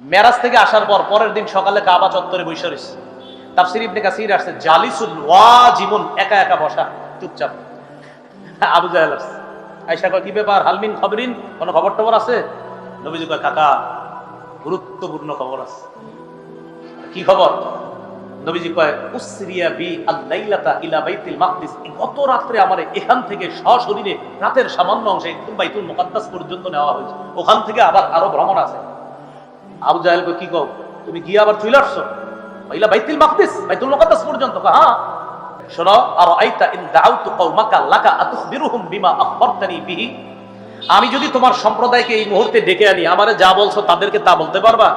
মেরাজ থেকে আসার পর পরের দিন সকালে কাবা চত্বরে বসে রয়েছে। তাফসির ইবনে কাসির আসছে, জালিসুল ওয়াজিমুন একা একা বসা, চুপচাপ। আবু জাহেল আসছে। কয়, কি ব্যাপার? হালমিন খবরিন? কোনো খবর টবর আছে? নবীজি কয়, কাকা, গুরুত্বপূর্ণ খবর আছে। কি খবর? নবীজি কয়, উসরিয়া বি আল্লাইলাতা ইলা বাইতুল মাকদিস। গত রাত্রে আমার এখান থেকে সশরীরে রাতের সামান্য অংশে একদম বাইতুল মুকাদ্দাস পর্যন্ত নেওয়া হয়েছে। ওখান থেকে আবার আরও ভ্রমণ আছে। আবু জাহেল কি তুমি গিয়ে আবার চলে আসছো? মাকদিস, বাইতুল পর্যন্ত। হ্যাঁ। শোনো আর আইতা ইন কওমাকা লাকা আতুখবিরুহুম বিমা আখবারতানি বিহি। আমি যদি তোমার সম্প্রদায়কে এই মুহূর্তে ডেকে আনি, আমারে যা বলছো তাদেরকে তা বলতে পারবা?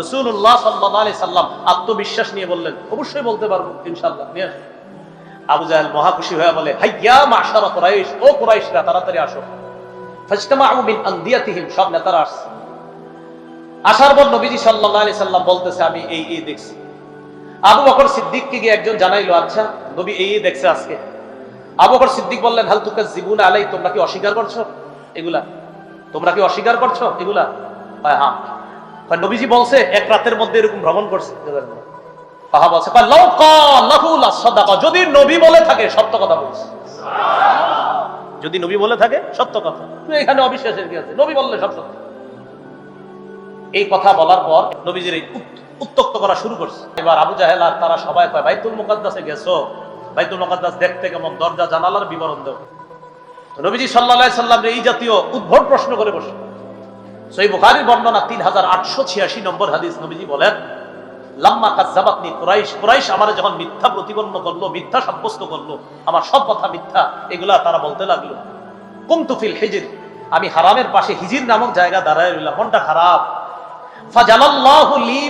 রসুল্লাহ সাল্লাহ সাল্লাম আত্মবিশ্বাস নিয়ে বললেন, অবশ্যই বলতে পারব ইনশাল্লাহ নিয়ে। আবু জাহেল মহাখুশি হয়ে বলে, হাইয়া মাশারা কুরাইশ, ও কুরাইশরা, তাড়াতাড়ি আসো। মিন সব নেতারা আসছে। আসার পর নবীজি সাল্লাল্লাহু আলাইহি সাল্লাম বলতেছে আমি এই এই দেখছি। আবু বকর সিদ্দিককে গিয়ে একজন জানাইলো আচ্ছা নবী এই দেখছে আজকে। আবু বকর সিদ্দিক বললেন হাল তুকা জীবন আলাই তোমরা কি অস্বীকার করছ? এগুলা তোমরা কি অস্বীকার করছ? এগুলা? কয়, হ্যাঁ। নবীজি বলছে এক রাতের মধ্যে এরকম ভ্রমণ করছে। তাহা বলছে। যদি নবী বলে থাকে সত্য কথা বলছে। যদি নবী বলে থাকে সত্য কথা। তুই এখানে অবিশ্বাসের কি আছে? নবী বললে সব সত্য। এই কথা বলার পর নবীজির এই উত্তক্ত করা শুরু করছে। এবার আবু জাহেল আর তারা সবাই কয়, বাইতুল মুকাদ্দাসে গেছো? বাইতুল মুকাদ্দাস দেখতে কেমন? দরজা, জানালার বিবরণ তো নবীজি সাল্লাহ সাল্লাম এই জাতীয় উদ্ভট প্রশ্ন করে বসে সই বুখারির বর্ণনা তিন হাজার আটশো ছিয়াশি নম্বর হাদিস নবীজি বলেন, লাম্মা কাজ্জাবাতনি কুরাইশ কুরাইশ আমার যখন মিথ্যা প্রতিপন্ন করল, মিথ্যা সাব্যস্ত করল, আমার সব কথা মিথ্যা, এগুলা তারা বলতে লাগল। কুমতু ফিল হিজির, আমি হারামের পাশে হিজির নামক জায়গা দাঁড়ায় রইলাম, মনটা খারাপ। তুলে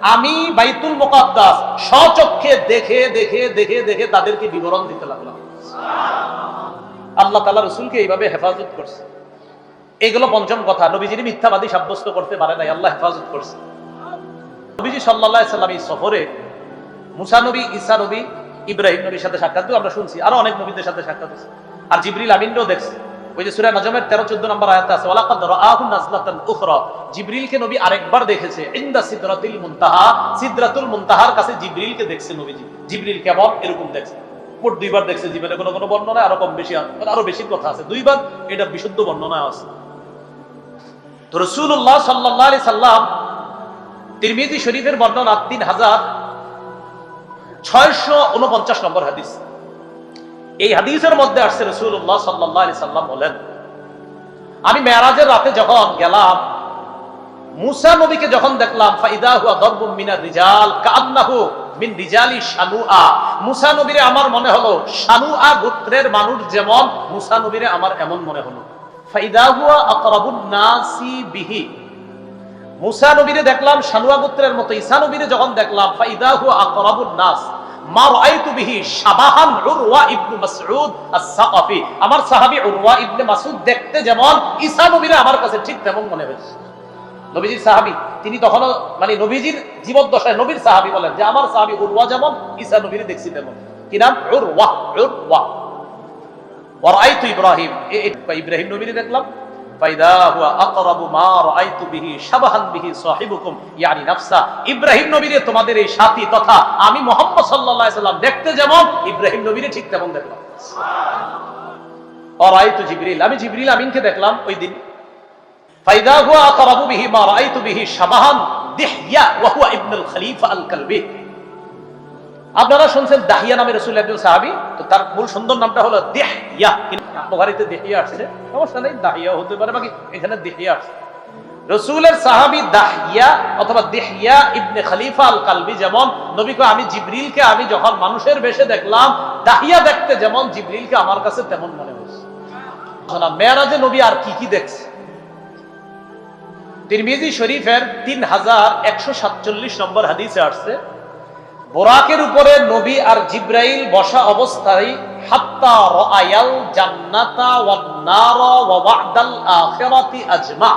আমি বাইতুল মুকাদ্দাস স্বচক্ষে দেখে দেখে দেখে দেখে তাদেরকে বিবরণ দিতে লাগলাম। আল্লাহ তাআলা রাসূলকে এইভাবে হেফাজত করছে। এগুলো পঞ্চম কথা। নবীজির মিথ্যাবাদী সাব্যস্ত করতে পারে নাই। আল্লাহ হেফাজত করছে। নবীজি সাল্লাল্লাহু সাল্লাম এই সফরে মুসা নবী, ঈসা নবী, ইব্রাহিম নবীর সাথে সাক্ষাৎ আমরা শুনছি। আরও অনেক নবীদের সাথে সাক্ষাৎ হয়েছে। আর জিবরিল আমিনও দেখছে। ওই যে সূরা নজমের 13 14 নম্বর আয়াতে আছে জিবরিলকে নবী আরেকবার দেখেছে, ইনদা সিদরাতিল মুনতাহা। সিদরাতুল মুনতাহার কাছে জিবরিলকে দেখছে নবীজি। জিবরিল কেমন? এরকম দেখছে। মোট দুইবার দেখছে, জীবনে কোনো কোনো বর্ণনা আরও কম বেশি আরও বেশি কথা আছে। দুইবার এটা বিশুদ্ধ বর্ণনা আছে। তো রাসূলুল্লাহ সাল্লাম তিরমিজি শরীফের বর্ণনা তিন হাজার ছয়শো উনপঞ্চাশ নম্বর হাদিস। এই হাদিসের মধ্যে আসছে রসুল্লাহ সাল্লাহ সাল্লাম বলেন, আমি মেয়ারাজের রাতে যখন গেলাম, মুসা নবীকে যখন দেখলাম, ফাইদা হুয়া মিনার রিজাল কান্নাহু মিন রিজালি মুসা নবীরে আমার মনে হলো, শানুআ গোত্রের মানুষ যেমন মুসা নবীরে আমার এমন মনে হলো। ফাইদা হুয়া আকরাবুন নাসি বিহি। মুসা নবীরে দেখলাম গোত্রের মতো ঈসা নবীরে যখন দেখলাম ফাইদা হুয়া আকরাবুন নাস তিনি মানে নবীজির নবীর বলেন যে, আমার দেখছি ইব্রাহিম ইব্রাহিম নবীরে দেখলাম। ফাইদা হুয়া আকরাবু মা রাআইতু বিহি শাবাহান বিহি সাহিবুকুম। ইয়ানি নাফসা ইব্রাহিম নবীরে তোমাদের এই সাথী তথা আমি মুহাম্মদ সাল্লাল্লাহু আলাইহি সাল্লাম দেখতে যেমন ইব্রাহিম নবীরে ঠিক তেমন দেখলাম। ওয়ারাইতু জিবরিল আমি জিবরিল আমিনকে দেখলাম ওই দিন। ফাইদা হুয়া আকরাবু বিহি মা রাআইতু বিহি শাবাহান দিহইয়া ওয়া হুয়া ইবনুল খলিফা আল কালবি আপনারা শুনছেন দাহিয়া নামে রসুল একজন সাহাবি, তো তার মূল সুন্দর নামটা হলো দেহিয়া। বুখারীতে দেহিয়া আসছে, সমস্যা নেই, দাহিয়া হতে পারে, বাকি এখানে দেহিয়া আসছে। রসুলের সাহাবি দাহিয়া অথবা দেহিয়া ইবনে খলিফা আল কালবি যেমন, নবীকে আমি জিবরিলকে আমি যখন মানুষের বেশে দেখলাম, দাহিয়া দেখতে যেমন জিবরিলকে আমার কাছে তেমন মনে হয়েছে। মেয়ারাজে নবী আর কি কি দেখছে? তিরমিজি শরীফের তিন হাজার একশো সাতচল্লিশ নম্বর হাদিসে আসছে বোরাকের উপরে নবী আর জিব্রাইল বসা অবস্থায়, হাত্তা রাআয়াল জান্নাতা ওয়ান নারা ওয়া ওয়া'দাল আখিরাতি আজমা।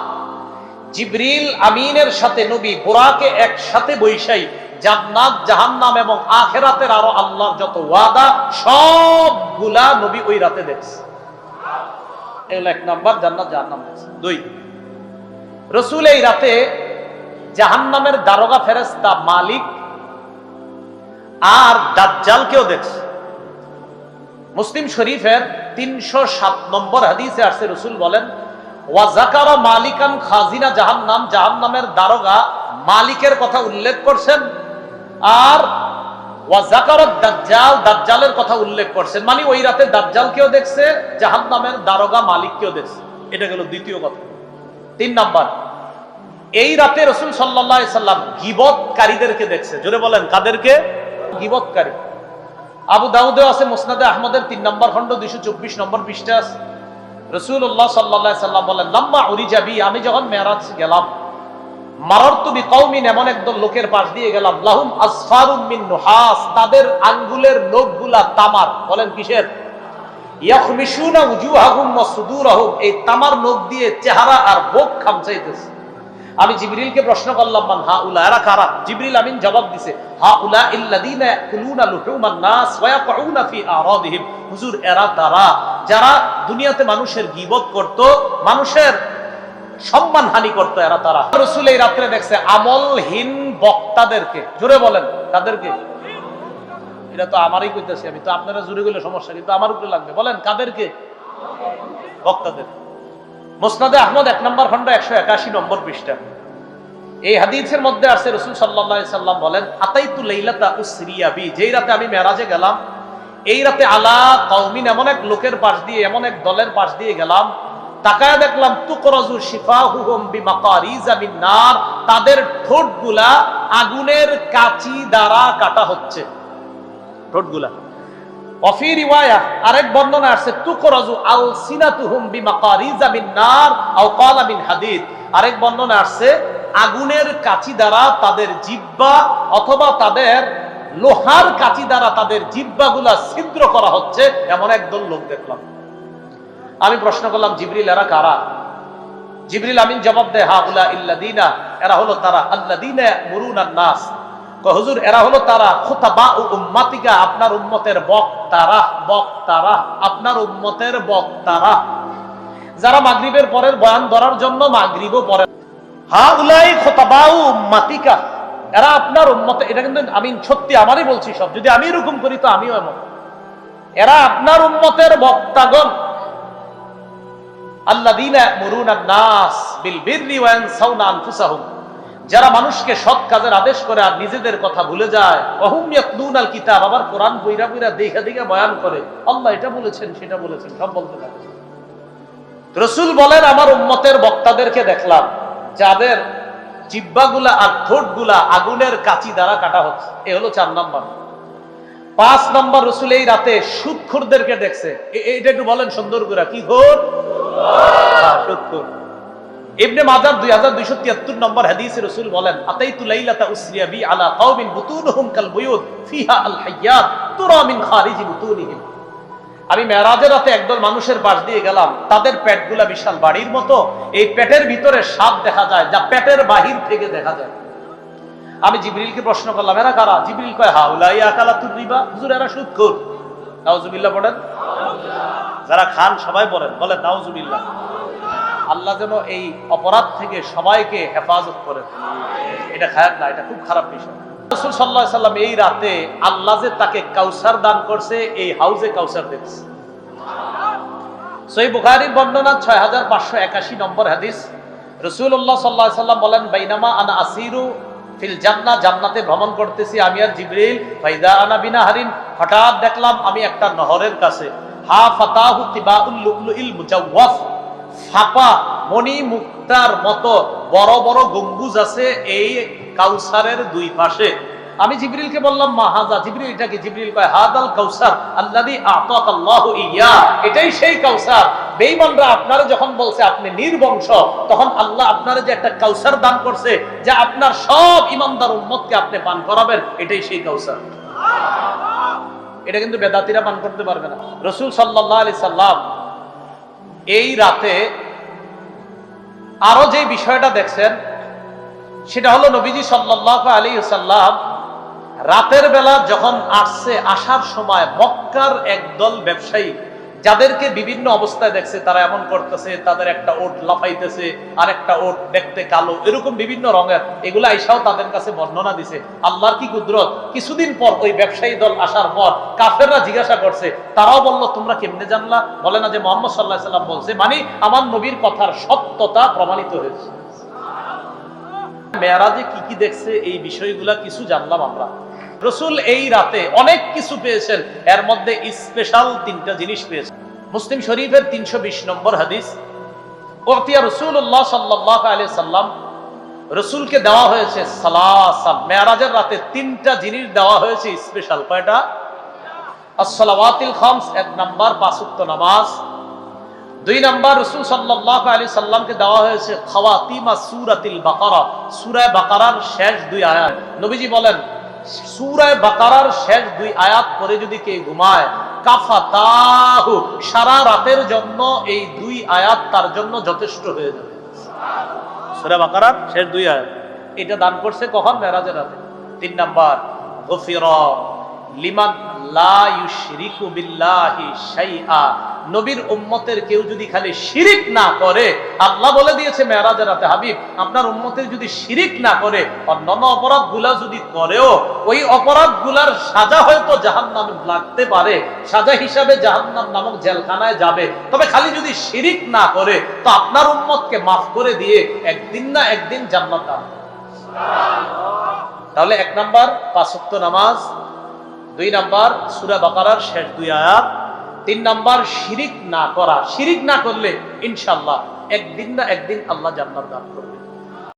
জিবরিল আমিনের সাথে নবী বোরাকে একসাথে বৈশাই, জান্নাত, জাহান্নাম এবং আখেরাতের আরও আল্লাহর যত ওয়াদা, সবগুলা নবী ওই রাতে দেখছে। এগুলো এক নাম্বার জান্নাত, জাহান্নাম দেখছে। দুই, রসুল এই রাতে জাহান্নামের দারোগা ফেরেস্তা মালিক আর দাজ্জালকেও দেখছে। মুসলিম শরীফের তিনশো সাত নম্বর হাদিসে আসছে রসুল বলেন মালিকান খাজিনা দারোগা মালিকের কথা উল্লেখ করছেন, আর দাজ্জাল দাজ্জালের কথা উল্লেখ করছেন। মানে ওই রাতে দাজ্জালকেও দেখছে, জাহান্নামের দারোগা মালিককেও দেখছে। এটা গেল দ্বিতীয় কথা। তিন নাম্বার, এই রাতে রসুল সাল্লাহ সাল্লাম গিবতকারীদেরকে দেখছে। জোরে বলেন, কাদেরকে? গিবতকারী আবু দাউদে আছে মোসনাদে আহমদের তিন নম্বর খন্ড দুইশো চব্বিশ নম্বর পৃষ্ঠা আছে। রসুল্লাহ সাল্লাহ সাল্লাম বলেন, লাম্মা উরি যাবি আমি যখন মেয়ারাজ গেলাম মারর্তুবি কৌমিন এমন লোকের পাশ দিয়ে গেলাম, লাহুম আসফারুম মিন নুহাস, তাদের আঙ্গুলের নখগুলা তামার। বলেন কিসের? ইয়াখমিশুনা ওয়া এই তামার দিয়ে চেহারা আর খামচাইতেছে। আমি জিবরিলকে প্রশ্ন করলাম, মান হা উলা এরা কারা? জিবরিল আমিন জবাব দিছে আমলহীন বক্তাদেরকে, জোরে বলেন তাদেরকে এটা তো আমারই কইতেছি, আমি তো আপনারা জুড়ে গেলে সমস্যা কিন্তু আমার উপরে লাগবে। বলেন, কাদেরকে? বক্তাদের। মোসনাদে আহমদ এক নম্বর খন্ড একশো একাশি নম্বর পৃষ্ঠা। এই হাদিসের মধ্যে আছে, রসুল সাল্লাম বলেন বি যেই রাতে আমি মেরাজে গেলাম, এই রাতে আলা কওমিন এমন এক লোকের পাশ দিয়ে, এমন এক দলের পাশ দিয়ে গেলাম, তাকায় দেখলাম, তুকরাজু নার তাদের ঠোঁটগুলা আগুনের কাচি দ্বারা কাটা হচ্ছে। ঠোঁটগুলা। অফি রিওয়ায়া, আরেক বর্ণনা আছে, তুকরাজু আলসিনাতুহুম বিমাকারিজা মিন নার আও ক্বালা মিন হাদিদ আরেক বর্ণনা আছে আগুনের কাচি দ্বারা তাদের জিহ্বা অথবা তাদের লোহার কাচি দ্বারা তাদের জিহ্বাগুলা ছিদ্র করা হচ্ছে, এমন একদল লোক দেখলাম। আমি প্রশ্ন করলাম, জিবরিল, এরা কারা? জিবরিল আমিন জবাব দেয়, হা উলা ইল্লাদিনা এরা হলো তারা আল্লাদিনা মুরুনান নাস। হুজুর, এরা হলো তারা, খুতাবা ও উম্মাতিকা, আপনার উম্মতের বক্তারা বক্তারা, আপনার উম্মতের বক্তারা। যারা মাগরিবের পরের বয়ান ধরার জন্য মাগরিবও পড়ে এরা আপনার উম্মতে, এটা কিন্তু আমি সত্যি আমারই বলছি সব। যদি আমি এরকম করি, তো আমিও এমন। এরা আপনার উম্মতের বক্তাগণ। যারা মানুষকে সৎ কাজের আদেশ করে আর নিজেদের কথা ভুলে যায় কিতাব, আবার কোরআন বইরা বইরা দেখা দেখা বয়ান করে। আল্লাহ এটা বলেছেন, সেটা বলেছেন, সব বলতে রসুল বলেন, আমার উম্মতের বক্তাদেরকে দেখলাম। যাদের জিব্বাগুলা আর ঠোঁটগুলা আগুনের কাচি দ্বারা কাটা হচ্ছে, এ হলো চার নম্বর। পাঁচ নম্বর রসুল এই রাতে সুদখোরদেরকে দেখছে। এটা একটু বলেন, সুন্দর করে, কি ঘোর সুদখোর ইবনে মাজার 2273 নম্বর হাদিসে রাসূল বলেন, আতাইতু লাইলাতা উসরিয়া বি আলা কওমিন বুতুনহুম কাল ফিহা আল হাইয়াত তুরা মিন খারিজি বুতুনিহিম। আমি মেরাজের রাতে একদল মানুষের পাশ দিয়ে গেলাম। তাদের পেটগুলা বিশাল বাড়ির মতো। এই পেটের ভিতরে সাপ দেখা যায়, যা পেটের বাহির থেকে দেখা যায়। আমি জিবরিলকে প্রশ্ন করলাম, এরা কারা? জিবরিল কয়, হাউলাই আকালাতুর রিবা। হুজুর, এরা সুদখোর নাউজুবিল্লাহ পড়েন? যারা খান সবাই বলেন বলেন, নাউজুবিল্লাহ। আল্লাহ যেন এই অপরাধ থেকে সবাইকে হেফাজত করেন। এটা খারাপ না, এটা খুব খারাপ বিষয়। রসুল সাল্লাহ সাল্লাম এই রাতে আল্লাহ যে তাকে কাউসার দান করছে, এই হাউজে কাউসার সই বর্ণনা ছয় হাজার পাঁচশো একাশি নম্বর হাদিস। রসুল্লাহ সাল্লাহ সাল্লাম বলেন, বাইনামা আসিরু ফিল জান্না জান্নাতে ভ্রমণ করতেছি আমি আর জিবরিল, ফাইদা আনা বিনা হারিন হঠাৎ দেখলাম আমি একটা নহরের কাছে। হা ফাতাহু মুজাওয়াফ। ফাপা মণি মুক্তার মতো বড় বড় গম্বুজ আছে, এই কাউসারের দুই পাশে। আমি জিবরিলকে বললাম, মা, হাজা জিবরিল, এটা কি? জিবরিল কয়, হাদাল কাউসার আল্লাযী আতাকা আল্লাহু ইয়া। এটাই সেই কাউসার। বেঈমানরা আপনারে যখন বলছে, আপনি নির্বংশ, তখন আল্লাহ আপনারে যে একটা কাউসার দান করছে, যা আপনার সব ইমানদার উম্মতকে আপনি পান করাবেন, এটাই সেই কাউসার। এটা কিন্তু বেদাতিরা পান করতে পারবে না। রসুল সাল্লাহ আলি সাল্লাম এই রাতে আরও যে বিষয়টা দেখছেন সেটা হলো নবীজি সাল্লাহ আলী সাল্লাম রাতের বেলা যখন আসছে, আসার সময় মক্কার একদল ব্যবসায়ী যাদেরকে বিভিন্ন অবস্থায় দেখছে, তারা এমন করতেছে, তাদের একটা ওট লাফাইতেছে, আর একটা ওট দেখতে কালো, এরকম বিভিন্ন রঙের, এগুলো আইসাও তাদের কাছে বর্ণনা দিছে। আল্লাহর কি কুদরত? কিছুদিন পর ওই ব্যবসায়ী দল আসার পর কাফেররা জিজ্ঞাসা করছে, তারাও বলল, তোমরা কেমনে জানলা? বলে না যে মোহাম্মদ সাল্লাহ সাল্লাম বলছে মানে আমার নবীর কথার সত্যতা প্রমাণিত হয়েছে। মেয়ারাজে কি কি দেখছে, এই বিষয়গুলা কিছু জানলাম আমরা। রসুল এই রাতে অনেক কিছু পেয়েছেন, এর মধ্যে স্পেশাল তিনটা জিনিস পেয়েছেন। মুসলিম শরীফের তিনশো বিশ নম্বর হাদিস ওতিয়া রসুল্লাহ সাল্লাহ সাল্লাম রসুলকে দেওয়া হয়েছে সালাসাল মেয়ারাজের রাতে তিনটা জিনিস দেওয়া হয়েছে স্পেশাল কয়টা? আসসালাওয়াতিল খামস, এক নাম্বার পাঁচুক্ত নামাজ। দুই নাম্বার রসুল সাল্লাহ আলী সাল্লামকে দেওয়া হয়েছে খাওয়াতিমা সুরাতিল বাকারা। সুরায় বাকারার শেষ দুই আয়াত। নবীজি বলেন, সুরায় বাকারার শেষ দুই আয়াত পরে যদি কে ঘুমায়, কাফাতাহু, সারা রাতের জন্য এই দুই আয়াত তার জন্য যথেষ্ট হয়ে যাবে। সুরা বাকারার শেষ দুই আয়াত। এটা দান করছে কখন? মেরাজের রাতে। তিন নাম্বার, গফিরা লিমান লা ইউশরিকু বিল্লাহি শাইআ। নবীর উম্মতের কেউ যদি খালি শিরিক না করে, আল্লাহ বলে দিয়েছে মেরাজের রাতে হাবিব, আপনার উম্মতের যদি শিরিক না করে, অন্যান্য অপরাধগুলা যদি করেও, ওই অপরাধগুলার সাজা হয়তো জাহান্নামে লাগতে পারে, সাজা হিসাবে জাহান্নাম নামক জেলখানায় যাবে। তবে খালি যদি শিরিক না করে, তো আপনার উম্মতকে মাফ করে দিয়ে একদিন না একদিন জান্নাত দান তাহলে এক নাম্বার পাঁচক্ত নামাজ, দুই নাম্বার, সুরা বাকারার শেষ দুই আয়াত তিন নাম্বার, শিরিক না করা। শিরিক না করলে ইনশাল্লাহ একদিন না একদিন আল্লাহ জান্নাত দান করবে।